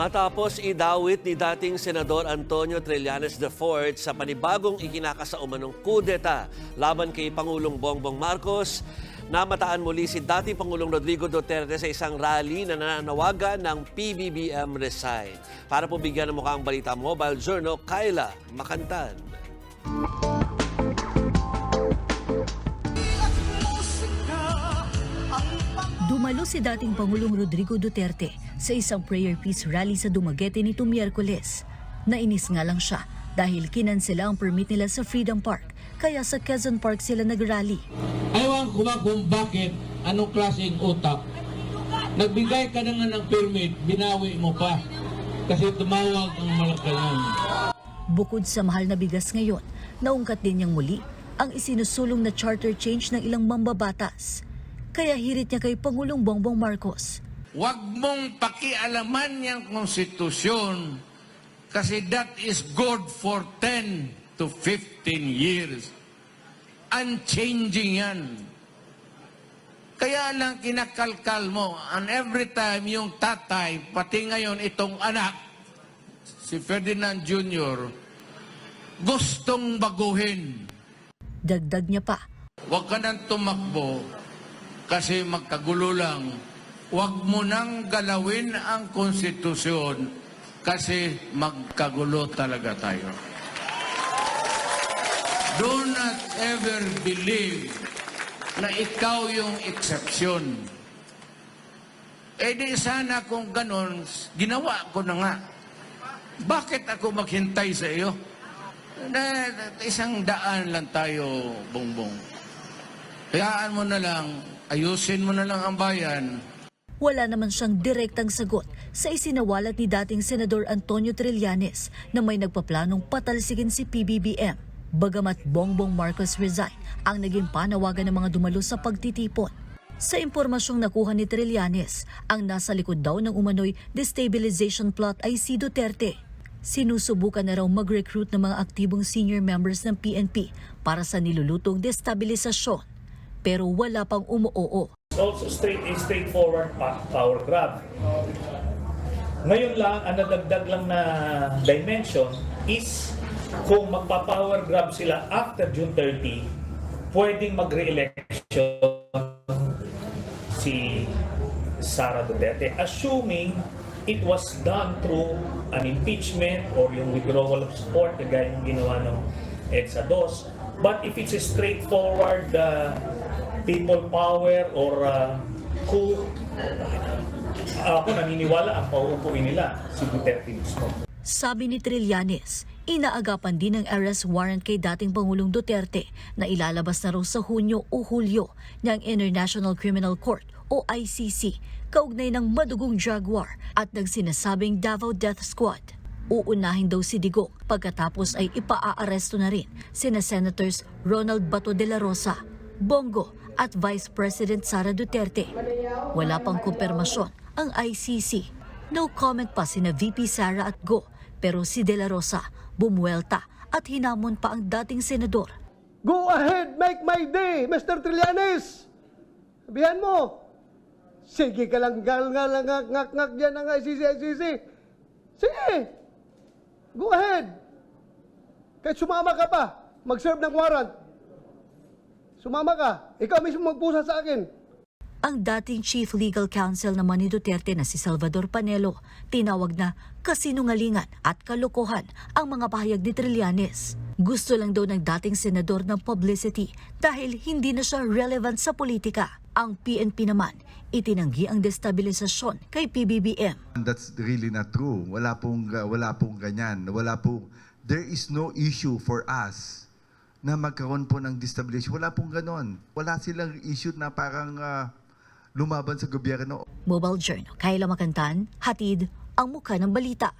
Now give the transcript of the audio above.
Matapos idawit ni dating Senador Antonio Trillanes IV sa panibagong ikinakasaumanong kudeta laban kay Pangulong Bongbong Marcos, namataan muli si dating Pangulong Rodrigo Duterte sa isang rally na nananawagan ng PBBM Resign. Para po bigyan ng mukhang balita Mobile Journal, Kyla Makantan. Dumalo si dating Pangulong Rodrigo Duterte sa isang prayer peace rally sa Dumaguete nito Miyerkules. Nainis nga lang siya dahil kinansela ang permit nila sa Freedom Park kaya sa Quezon Park sila nagrally. Ayaw ko ba kung bakit, anong klaseng utak. Nagbigay ka na nga ng permit, binawi mo pa. Kasi tumawag ang Malacanang. Bukod sa mahal na bigas ngayon, naungkat din niyang muli ang isinusulong na charter change ng ilang mambabatas. Kaya hirit niya kay Pangulong Bongbong Marcos. Huwag mong pakialaman yung konstitusyon kasi that is good for 10 to 15 years. Unchanging yan. Kaya lang kinakalkal mo and every time yung tatay, pati ngayon itong anak, si Ferdinand Jr., gustong baguhin. Dagdag niya pa, Huwag ka nang tumakbo kasi magkagulo lang. Huwag mo nang galawin ang konstitusyon kasi magkagulo talaga tayo. Do not ever believe na ikaw yung exception. Eh di sana kung ganon, ginawa ko na nga. Bakit ako maghintay sa iyo? Na, isang daan lang tayo, bongbong. Hayaan mo na lang, ayusin mo na lang ang bayan. Wala naman siyang direktang sagot sa isinawalat ni dating Senador Antonio Trillanes na may nagpaplanong patalsikin si PBBM. Bagamat Bongbong Marcos resign ang naging panawagan ng mga dumalo sa pagtitipon. Sa impormasyong nakuha ni Trillanes, ang nasa likod daw ng umano'y destabilization plot ay si Duterte. Sinusubukan na raw mag-recruit ng mga aktibong senior members ng PNP para sa nilulutong destabilisasyon. Pero wala pang umuoo also straight a straightforward power grab. Ngayon lang, ang nadagdag lang na dimension is kung magpa-power grab sila after June 30, pwedeng mag-re-election si Sara Duterte assuming it was done through an impeachment or yung withdrawal of support kagaya yung ginawa ng EDSA DOS. But if it's a straightforward uh, people power or uh, coup, ako naniniwala ang pauupuin nila si Duterte mismo. Sabi ni Trillanes, inaagapan din ng arrest warrant kay dating Pangulong Duterte na ilalabas na raw sa Hunyo o Hulyo ng International Criminal Court o ICC kaugnay ng madugong Jaguar at ng sinasabing Davao Death Squad. Uunahin daw si Digong pagkatapos ay ipaaaresto na rin sina Senators Ronald Bato de la Rosa, Bongo at Vice President Sara Duterte. Wala pang kumpirmasyon ang ICC No comment pa sina VP Sara at Go, pero si De La Rosa bumuelta at hinamon pa ang dating senador. Go ahead, make my day, Mr. Trillanes! Sabihan mo, sige ka lang gal nga lang ngak ngak dyan ang ICC, ICC. Sige, go ahead. Kahit sumama ka pa, mag-serve ng warrant. Sumama ka, ikaw mismo magpusa sa akin. Ang dating Chief Legal Counsel naman ni Duterte na si Salvador Panelo tinawag na kasinungalingan at kalokohan ang mga pahayag ni Trillanes. Gusto lang daw ng dating senador ng publicity dahil hindi na siya relevant sa politika. Ang PNP naman itinanggi ang destabilisasyon kay PBBM. And That's really not true. Wala pong wala pong ganyan. Wala po there is no issue for us na magkaroon po ng destabilization. Wala pong ganon. Wala silang issue na parang ah, lumaban sa gobyerno. Mobile Journal, Kayla Makantan, hatid ang muka ng balita.